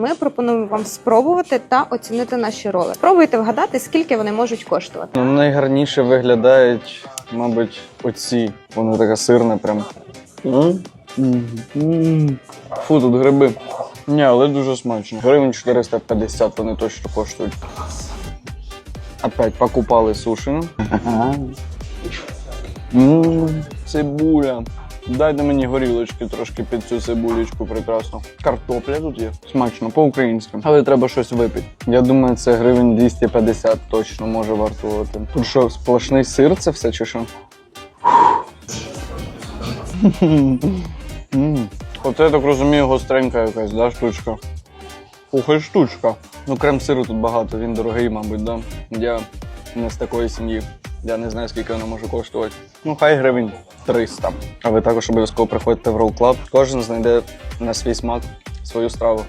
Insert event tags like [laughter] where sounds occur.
Ми пропонуємо вам спробувати та оцінити наші роли. Пробуйте вгадати, скільки вони можуть коштувати. Ну, найгарніше виглядають, мабуть, оці. Воно таке сирне прям. М? М. Фу, тут гриби. Ні, але дуже смачно. Гривень 450 вони точно коштують. Опять покупали сушину. М, Цибуля. Дайте мені горілочки трошки під цю цибулечку прекрасно. Картопля тут є. Смачно, по-українськи. Але треба щось випити. Я думаю, це гривень 250 точно може вартувати. Тут що, сплошний сир це все чи що? [laughs] Оце я так розумію, гостренька якась, да, штучка. І штучка. Ну, крем сиру тут багато, він дорогий, мабуть, да. Я не з такої сім'ї. Я не знаю, скільки воно може коштувати. Ну, хай гривень 300. А ви також обов'язково приходите в Roll Club. Кожен знайде на свій смак свою страву.